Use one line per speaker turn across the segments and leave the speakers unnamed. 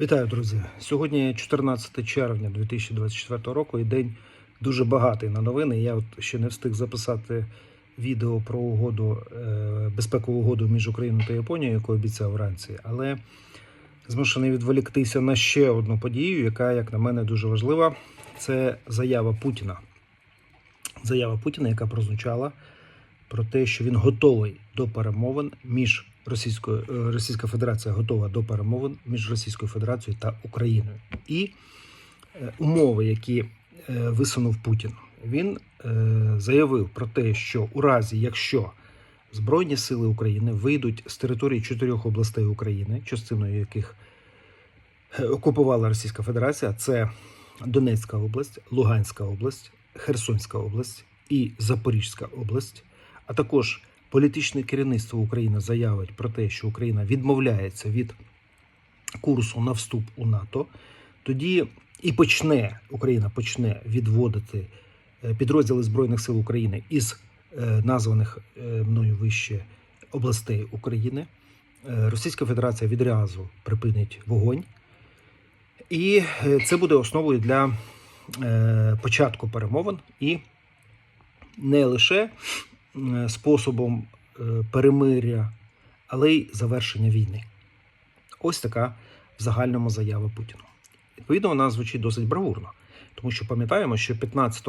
Вітаю, друзі! Сьогодні 14 червня 2024 року і день дуже багатий на новини. Я от ще не встиг записати відео про угоду, е, безпекову угоду між Україною та Японією, яку обіцяв вранці, але змушений відволіктися на ще одну подію, яка, як на мене, дуже важлива. Це заява Путіна. Заява Путіна, яка прозвучала про те, що він готовий до перемовин між Російською е, Російська Федерація готова до перемовин між Російською Федерацією та Україною. І е, умови, які е, висунув Путін, він заявив про те, що у разі, якщо Збройні сили України вийдуть з території чотирьох областей України, частиною яких окупувала Російська Федерація, це Донецька область, Луганська область, Херсонська область і Запорізька область, а також політичне керівництво України заявить про те, що Україна відмовляється від курсу на вступ у НАТО, тоді і почне Україна почне відводити е, підрозділи Збройних сил України із е, названих е, мною вище областей України. Російська Федерація відразу припинить вогонь, і це буде основою для початку перемовин. І не лише способом е, перемиря, але й завершення війни. Ось така в загальному заява Путіна. Відповідно, вона звучить досить бравурно, тому що пам'ятаємо, що 15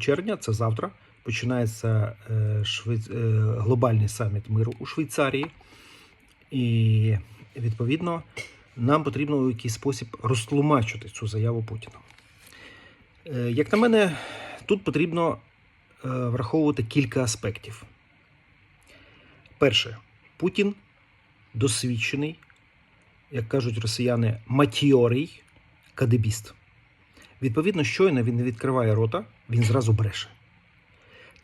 червня, це завтра, починається е, е, глобальний саміт миру у Швейцарії, і відповідно нам потрібно у якийсь спосіб розтлумачити цю заяву Путіна. Е, Як на мене, тут потрібно е, враховувати кілька аспектів. Перше, Путін досвідчений, як кажуть росіяни, матіорій кадебіст. Відповідно, щойно він не відкриває рота, він зразу бреше.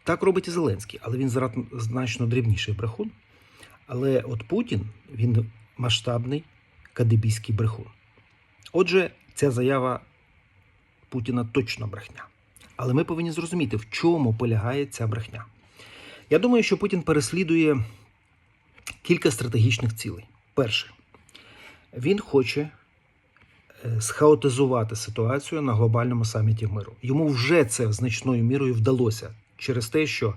Так робить і Зеленський, але він значно дрібніший брехун. Але от Путін він масштабний кадебійський брехун. Отже, ця заява Путіна точно брехня. Але ми повинні зрозуміти, в чому полягає ця брехня. Я думаю, що Путін переслідує кілька стратегічних цілей. Перше, він хоче е, схаотизувати ситуацію на глобальному саміті миру. Йому вже це значною мірою вдалося через те, що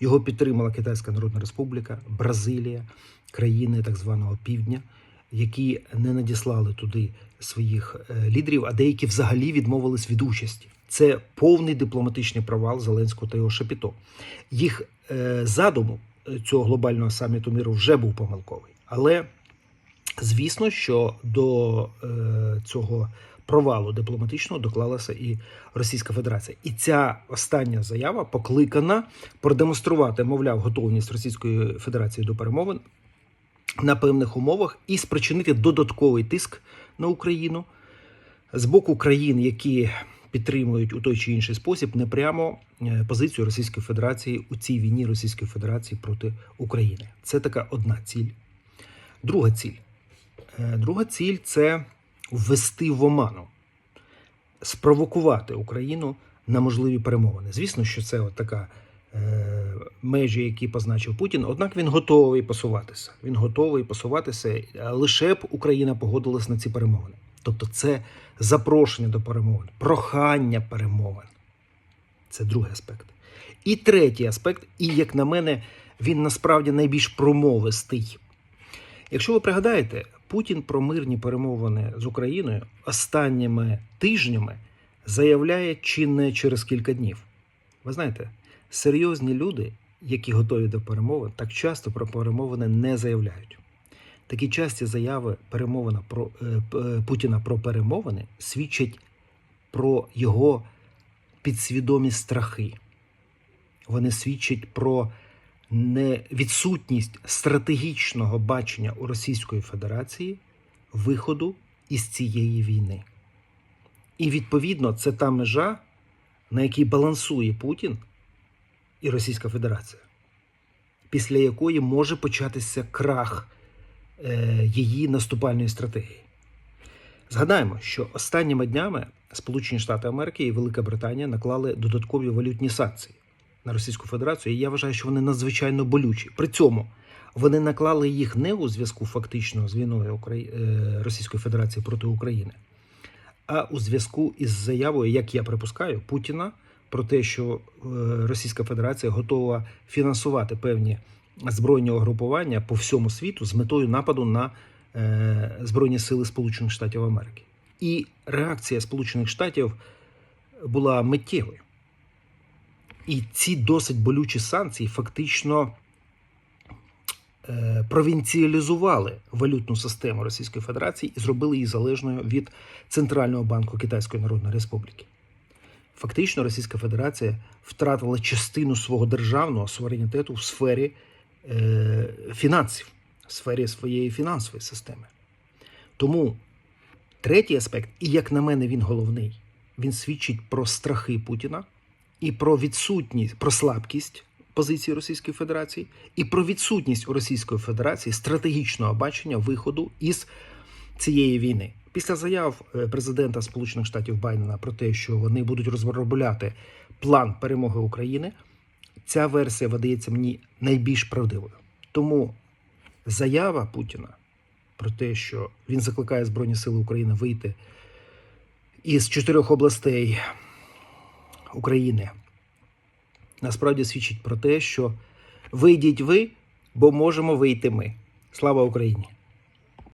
його підтримала Китайська Народна Республіка, Бразилія, країни так званого півдня, які не надіслали туди своїх е, лідерів, а деякі взагалі відмовились від участі. Це повний дипломатичний провал Зеленського та його шапіто. Їх е, задуму е, цього глобального саміту миру вже був помилковий. Але звісно, що до е, цього провалу дипломатичного доклалася і Російська Федерація. І ця остання заява покликана продемонструвати, мовляв, готовність Російської Федерації до перемовин на певних умовах і спричинити додатковий тиск на Україну з боку країн, які підтримують у той чи інший спосіб непрямо е, позицію Російської Федерації у цій війні Російської Федерації проти України. Це така одна ціль. Друга ціль. Е, Друга ціль це ввести в оману, спровокувати Україну на можливі перемовини. Звісно, що це от така е, межі, які позначив Путін. Однак він готовий посуватися. Він готовий посуватися, лише б Україна погодилась на ці перемовини. Тобто, це запрошення до перемовин, прохання перемовин. Це другий аспект. І третій аспект, і як на мене, він насправді найбільш промовистий. Якщо ви пригадаєте, Путін про мирні перемовини з Україною останніми тижнями заявляє чи не через кілька днів. Ви знаєте, серйозні люди, які готові до перемовин, так часто про перемовини не заявляють. Такі часті заяви перемовина про е, е, Путіна про перемовини свідчать про його підсвідомі страхи. Вони свідчать про відсутність стратегічного бачення у Російської Федерації виходу із цієї війни. І відповідно це та межа, на якій балансує Путін і Російська Федерація, після якої може початися крах її наступальної стратегії. Згадаємо, що останніми днями Сполучені Штати Америки і Велика Британія наклали додаткові валютні санкції на Російську Федерацію, і я вважаю, що вони надзвичайно болючі. При цьому вони наклали їх не у зв'язку фактично з війною е, Російської Федерації проти України, а у зв'язку із заявою, як я припускаю, Путіна про те, що е, Російська Федерація готова фінансувати певні збройні угрупування по всьому світу з метою нападу на е, Збройні Сили Сполучених Штатів Америки. І реакція Сполучених Штатів була миттєвою. І ці досить болючі санкції фактично е, провінціалізували валютну систему Російської Федерації і зробили її залежною від Центрального банку Китайської Народної Республіки. Фактично, Російська Федерація втратила частину свого державного суверенітету в сфері фінансів, в сфері своєї фінансової системи. Тому третій аспект, і як на мене, він головний, він свідчить про страхи Путіна і про відсутність, про слабкість позиції Російської Федерації, і про відсутність у Російської Федерації стратегічного бачення виходу із цієї війни. Після заяв е, президента Сполучених Штатів Байдена про те, що вони будуть розробляти план перемоги України, ця версія видається мені найбільш правдивою. Тому заява Путіна про те, що він закликає Збройні Сили України вийти із чотирьох областей України, насправді свідчить про те, що вийдіть ви, бо можемо вийти ми. Слава Україні!